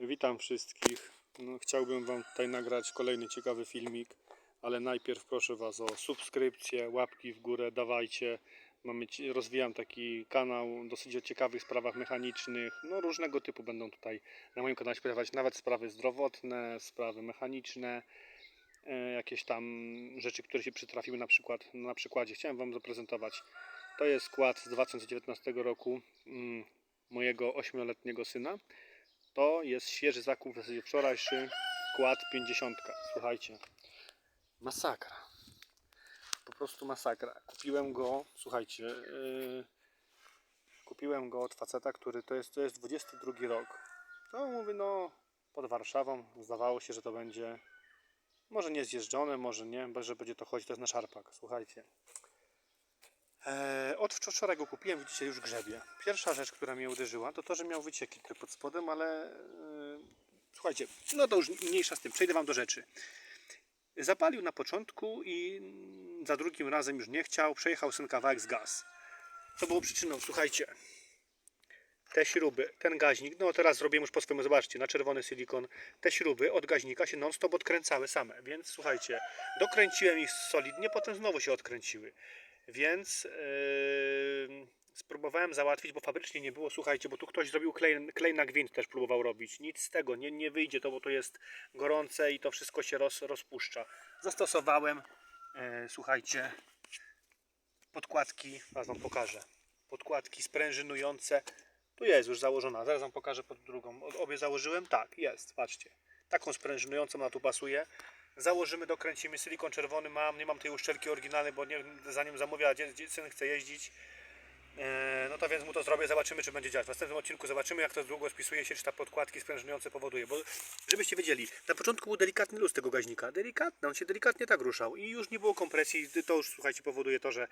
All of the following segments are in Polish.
Witam wszystkich. No, chciałbym Wam tutaj nagrać kolejny ciekawy filmik, ale najpierw proszę Was o subskrypcję, łapki w górę, dawajcie. Mamy, rozwijam taki kanał dosyć o ciekawych sprawach mechanicznych. No, różnego typu będą tutaj na moim kanale się pojawiać, nawet sprawy zdrowotne, sprawy mechaniczne, e, jakieś tam rzeczy, które się przytrafiły na przykład na przykładzie. Chciałem Wam zaprezentować. To jest skład z 2019 roku mm, mojego 8-letniego syna. To jest świeży zakup, wczorajszy kład 50. Słuchajcie, masakra. Po prostu masakra. Kupiłem go, słuchajcie, yy, kupiłem go od faceta, który to jest, to jest 22 rok. To mówię, no pod Warszawą. Zdawało się, że to będzie może nie zjeżdżone, może nie, bo że będzie to chodzić, to jest na szarpak. Słuchajcie. Eee, od wczoraj go kupiłem, widzicie, już grzebie. Pierwsza rzecz, która mnie uderzyła, to to, że miał wycieki tutaj pod spodem, ale eee, słuchajcie, no to już mniejsza z tym, przejdę Wam do rzeczy. Zapalił na początku i za drugim razem już nie chciał, przejechał syn kawałek z gaz. Co było przyczyną? Słuchajcie, te śruby, ten gaźnik, no teraz zrobię już po swojemu, zobaczcie, na czerwony silikon, te śruby od gaźnika się non-stop odkręcały same, więc słuchajcie, dokręciłem ich solidnie, potem znowu się odkręciły. Więc yy, spróbowałem załatwić, bo fabrycznie nie było, słuchajcie, bo tu ktoś zrobił klej, klej na gwint też próbował robić. Nic z tego, nie, nie wyjdzie to, bo to jest gorące i to wszystko się roz, rozpuszcza. Zastosowałem, yy, słuchajcie, podkładki, zaraz wam pokażę. Podkładki sprężynujące. Tu jest już założona, zaraz wam pokażę pod drugą. Obie założyłem? Tak, jest, patrzcie. Taką sprężynującą na tu pasuje. Założymy, dokręcimy. Silikon czerwony mam, nie mam tej uszczelki oryginalnej, bo nie, zanim zamówię, a dzie- dzie- syn chce jeździć. E, no to więc mu to zrobię, zobaczymy czy będzie działać. W następnym odcinku zobaczymy jak to długo spisuje się, czy ta podkładki sprężynujące powoduje. Bo żebyście wiedzieli, na początku był delikatny luz tego gaźnika. Delikatny, on się delikatnie tak ruszał i już nie było kompresji. To już słuchajcie powoduje to, że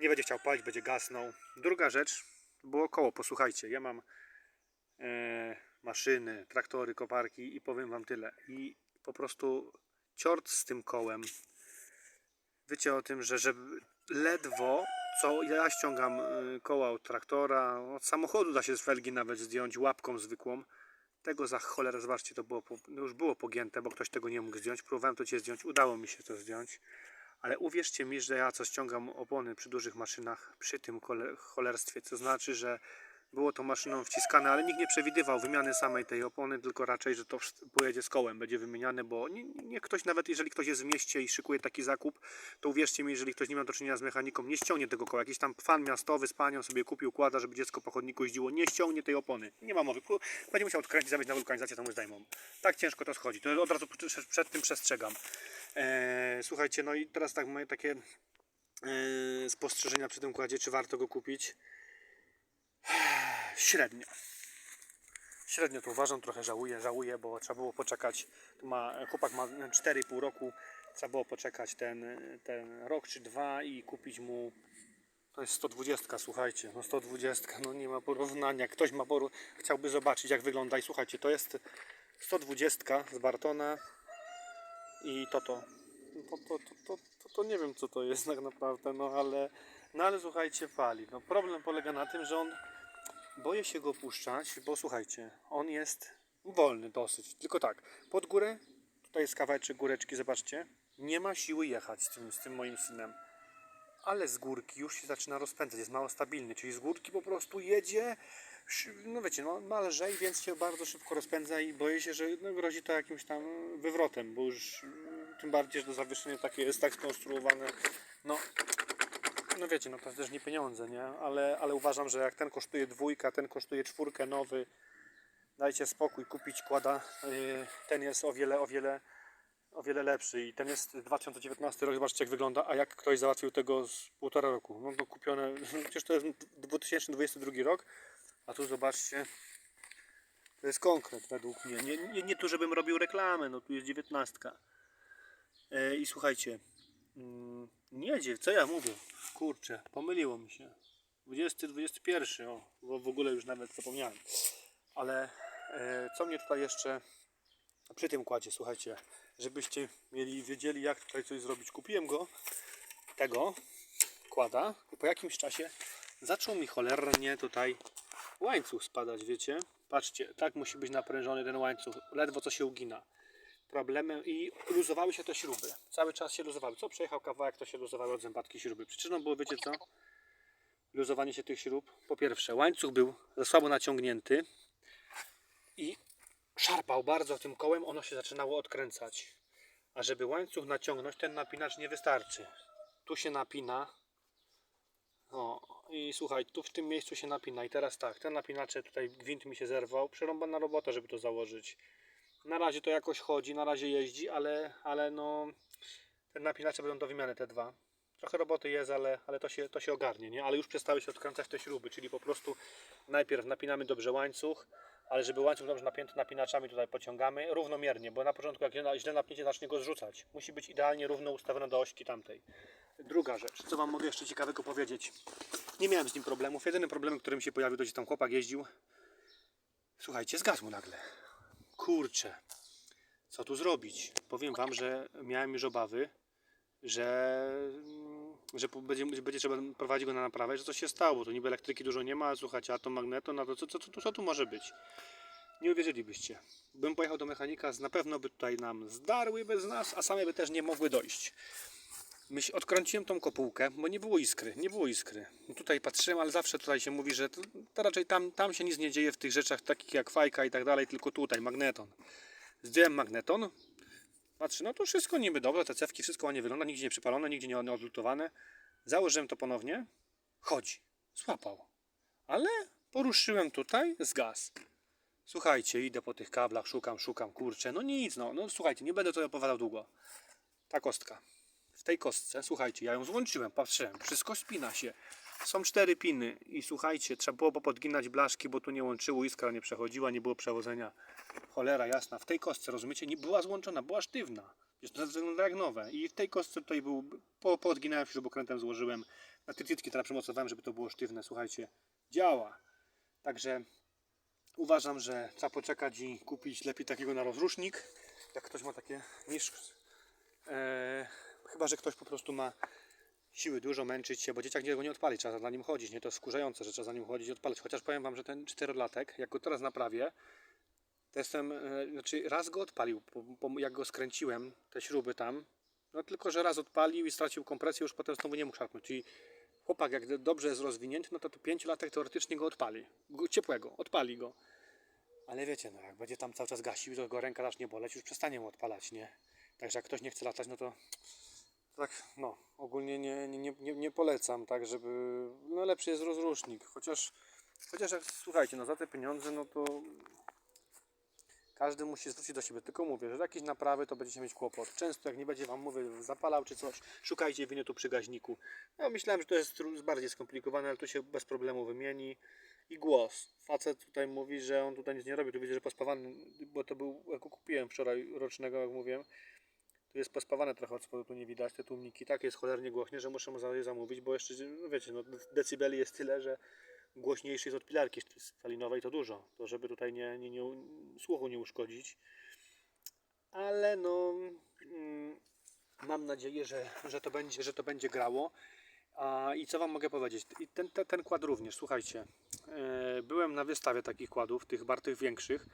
nie będzie chciał palić, będzie gasnął. Druga rzecz, było koło, posłuchajcie, ja mam e, maszyny, traktory, koparki i powiem wam tyle. I po prostu ciort z tym kołem. Wiecie o tym, że żeby ledwo co ja ściągam y, koła od traktora, od samochodu da się z felgi nawet zdjąć łapką zwykłą. Tego za cholerę, zobaczcie, to było, no już było pogięte, bo ktoś tego nie mógł zdjąć. Próbowałem to cię zdjąć, udało mi się to zdjąć. Ale uwierzcie mi, że ja co ściągam opony przy dużych maszynach, przy tym chole- cholerstwie, to znaczy, że było to maszyną wciskane, ale nikt nie przewidywał wymiany samej tej opony, tylko raczej, że to pojedzie z kołem, będzie wymieniane, bo nie, nie ktoś, nawet jeżeli ktoś jest w mieście i szykuje taki zakup, to uwierzcie mi, jeżeli ktoś nie ma do czynienia z mechaniką, nie ściągnie tego koła. Jakiś tam fan miastowy z panią sobie kupił, kłada, żeby dziecko po chodniku jeździło, nie ściągnie tej opony. Nie ma mowy. Będzie musiał odkręcić, zabrać na wulkanizację, mu zdejmą. Tak ciężko to schodzi. To od razu przed, przed tym przestrzegam. Eee, słuchajcie, no i teraz tak moje takie eee, spostrzeżenia przy tym kładzie, czy warto go kupić? Średnio. Średnio to uważam, trochę żałuję, żałuję, bo trzeba było poczekać. Ma, chłopak ma 4,5 roku, trzeba było poczekać ten, ten rok czy dwa i kupić mu. To jest 120, słuchajcie, no 120, no nie ma porównania. Ktoś ma poru... chciałby zobaczyć jak wygląda i słuchajcie, to jest 120 z Bartona i to to. To, to, to, to, to, to nie wiem co to jest tak naprawdę, no ale, no ale słuchajcie, pali. No problem polega na tym, że on boję się go puszczać, bo słuchajcie, on jest wolny dosyć. Tylko tak, pod górę, tutaj jest kawałeczek góreczki, zobaczcie, nie ma siły jechać z tym, z tym moim synem. Ale z górki już się zaczyna rozpędzać, jest mało stabilny, czyli z górki po prostu jedzie, no wiecie, no, ma lżej, więc się bardzo szybko rozpędza i boję się, że no, grozi to jakimś tam wywrotem, bo już y, tym bardziej, że to zawieszenie takie jest tak skonstruowane, no no wiecie, no to też nie pieniądze, nie? Ale, ale uważam, że jak ten kosztuje dwójka, ten kosztuje czwórkę nowy, dajcie spokój, kupić kłada, yy, ten jest o wiele, o wiele, o wiele lepszy i ten jest 2019 rok, zobaczcie jak wygląda, a jak ktoś załatwił tego z półtora roku, no to kupione, przecież to jest 2022 rok, a tu zobaczcie, to jest konkret według mnie, nie, nie, nie tu żebym robił reklamę, no tu jest 19. Yy, I słuchajcie, Mm, Nie jedzie, co ja mówię? Kurczę, pomyliło mi się. 20, 21, o, bo w ogóle już nawet zapomniałem. Ale e, co mnie tutaj jeszcze przy tym kładzie, słuchajcie, żebyście mieli, wiedzieli jak tutaj coś zrobić. Kupiłem go, tego kłada i po jakimś czasie zaczął mi cholernie tutaj łańcuch spadać, wiecie. Patrzcie, tak musi być naprężony ten łańcuch. Ledwo co się ugina. Problemem i luzowały się te śruby. Cały czas się luzowały. Co przejechał kawałek, to się luzowały od zębatki śruby. Przyczyną było, wiecie co? Luzowanie się tych śrub. Po pierwsze, łańcuch był za słabo naciągnięty i szarpał bardzo tym kołem, ono się zaczynało odkręcać. A żeby łańcuch naciągnąć, ten napinacz nie wystarczy. Tu się napina. O, i słuchaj, tu w tym miejscu się napina. I teraz tak, ten napinacze tutaj gwint mi się zerwał. Przerąbana robota, żeby to założyć. Na razie to jakoś chodzi, na razie jeździ, ale, ale no te napinacze będą do wymiany te dwa. Trochę roboty jest, ale, ale to, się, to się ogarnie, nie? Ale już przestały się odkręcać te śruby, czyli po prostu najpierw napinamy dobrze łańcuch, ale żeby łańcuch dobrze napięty napinaczami tutaj pociągamy równomiernie, bo na początku jak źle- napniecie zacznie go zrzucać. Musi być idealnie równo ustawione do ośki tamtej. Druga rzecz, co Wam mogę jeszcze ciekawego powiedzieć. Nie miałem z nim problemów. Jedynym problemem, który mi się pojawił, to gdzie tam chłopak jeździł. Słuchajcie, zgasł mu nagle. Kurczę, co tu zrobić? Powiem Wam, że miałem już obawy, że, mm, że będzie, będzie trzeba prowadzić go na naprawę, że coś się stało. Tu niby elektryki dużo nie ma, a słuchajcie, a to magneto, no to co, co, co, co tu może być? Nie uwierzylibyście. Bym pojechał do mechanika, na pewno by tutaj nam zdarły bez nas, a same by też nie mogły dojść. Odkręciłem tą kopułkę, bo nie było iskry, nie było iskry. Tutaj patrzyłem, ale zawsze tutaj się mówi, że to, to raczej tam, tam się nic nie dzieje w tych rzeczach takich jak fajka i tak dalej, tylko tutaj, magneton. Zdjąłem magneton, patrzę, no to wszystko niby dobrze, te cewki, wszystko ładnie wygląda, nigdzie nie przypalone, nigdzie nie odlutowane. Założyłem to ponownie, chodzi, złapał. Ale poruszyłem tutaj, zgasł. Słuchajcie, idę po tych kablach, szukam, szukam, kurczę, no nic, no, no słuchajcie, nie będę tutaj opowiadał długo. Ta kostka. W tej kostce, słuchajcie, ja ją złączyłem, patrzyłem, wszystko spina się. Są cztery piny i słuchajcie, trzeba było popodginać blaszki, bo tu nie łączyło, iskra nie przechodziła, nie było przewodzenia. Cholera jasna, w tej kostce, rozumiecie, nie była złączona, była sztywna. Jest to wygląda jak nowe. I w tej kostce tutaj był, po, poodginałem śrubokrętem, złożyłem, na tytitki teraz przymocowałem, żeby to było sztywne, słuchajcie, działa. Także uważam, że trzeba poczekać i kupić lepiej takiego na rozrusznik, jak ktoś ma takie niż e, chyba, że ktoś po prostu ma siły dużo męczyć się, bo dzieciak nie, go nie odpali, trzeba za nim chodzić, nie? To jest wkurzające, że trzeba za nim chodzić i odpalać. Chociaż powiem Wam, że ten czterolatek, jak go teraz naprawię, to jestem, e, znaczy raz go odpalił, po, po, jak go skręciłem, te śruby tam, no tylko, że raz odpalił i stracił kompresję, już potem znowu nie mógł szarpnąć, czyli chłopak jak dobrze jest rozwinięty, no to to pięciolatek teoretycznie go odpali, go, ciepłego, odpali go. Ale wiecie, no jak będzie tam cały czas gasił, to go ręka zacznie boleć, już przestanie mu odpalać, nie? Także jak ktoś nie chce latać, no to tak, no, ogólnie nie, nie, nie, nie, polecam, tak, żeby, no lepszy jest rozrusznik, chociaż, chociaż jak, słuchajcie, no za te pieniądze, no to każdy musi zwrócić do siebie, tylko mówię, że jakieś naprawy to będziecie mieć kłopot. Często jak nie będzie Wam, mówię, zapalał czy coś, szukajcie winy tu przy gaźniku. Ja myślałem, że to jest bardziej skomplikowane, ale tu się bez problemu wymieni. I głos. Facet tutaj mówi, że on tutaj nic nie robi, tu widzę, że pospawany, bo to był, jak kupiłem wczoraj rocznego, jak mówiłem, tu jest pospawane trochę od spodu, tu nie widać te tłumniki. Tak jest cholernie głośnie, że muszę je zamówić, bo jeszcze, no wiecie, no decybeli jest tyle, że głośniejszy jest od pilarki spalinowej, to dużo. To żeby tutaj nie, nie, nie, słuchu nie uszkodzić. Ale no, mm, mam nadzieję, że, że, to będzie, że to będzie grało. A, I co Wam mogę powiedzieć? I ten, ten, ten kład również, słuchajcie, e, byłem na wystawie takich kładów, tych bartych większych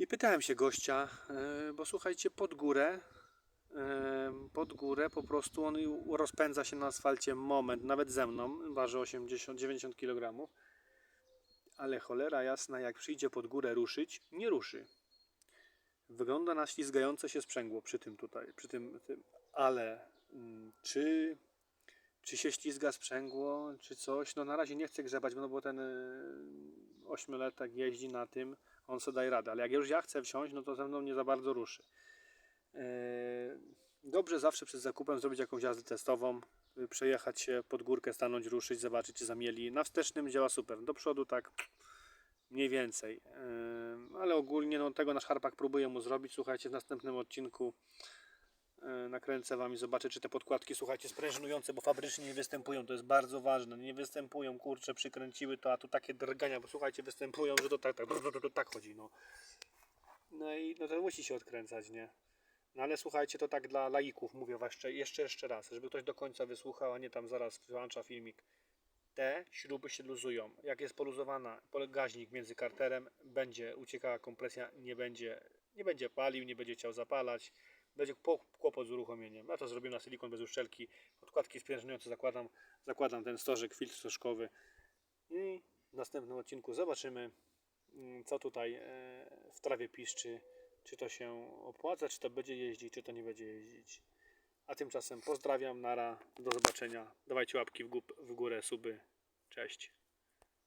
i pytałem się gościa, e, bo słuchajcie, pod górę, e, pod górę po prostu on rozpędza się na asfalcie moment, nawet ze mną, waży 80-90 kg, ale cholera jasna, jak przyjdzie pod górę ruszyć, nie ruszy. Wygląda na ślizgające się sprzęgło przy tym tutaj, przy tym, tym. ale mm, czy, czy się ślizga sprzęgło, czy coś, no na razie nie chcę grzebać, no bo ten y, ośmioletek jeździ na tym, on sobie daje radę, ale jak już ja chcę wsiąść, no to ze mną nie za bardzo ruszy. Yy, Dobrze zawsze przed zakupem zrobić jakąś jazdę testową, y, przejechać się pod górkę, stanąć, ruszyć, zobaczyć czy zamieli. Na wstecznym działa super, do przodu tak mniej więcej. Yy, Ale ogólnie no, tego nasz harpak próbuje mu zrobić. Słuchajcie, w następnym odcinku nakręcę Wam i zobaczę, czy te podkładki, słuchajcie, sprężynujące, bo fabrycznie nie występują, to jest bardzo ważne. Nie występują, kurczę, przykręciły to, a tu takie drgania, bo słuchajcie, występują, że to tak, tak, tak, chodzi, no. No i no to musi się odkręcać, nie? No ale słuchajcie, to tak dla laików mówię wam jeszcze, jeszcze, raz, żeby ktoś do końca wysłuchał, a nie tam zaraz włącza filmik. te śruby się luzują. Jak jest poluzowana gaźnik między karterem, będzie uciekała kompresja, nie będzie, nie będzie palił, nie będzie chciał zapalać, będzie po- kłopot z uruchomieniem. Ja to zrobiłem na silikon bez uszczelki, podkładki sprężynujące zakładam, zakładam ten stożek, filtr stożkowy i w następnym odcinku zobaczymy, mm, co tutaj e, w trawie piszczy, czy to się opłaca, czy to będzie jeździć, czy to nie będzie jeździć. A tymczasem pozdrawiam, nara, do zobaczenia. Dawajcie łapki w górę, suby. Cześć.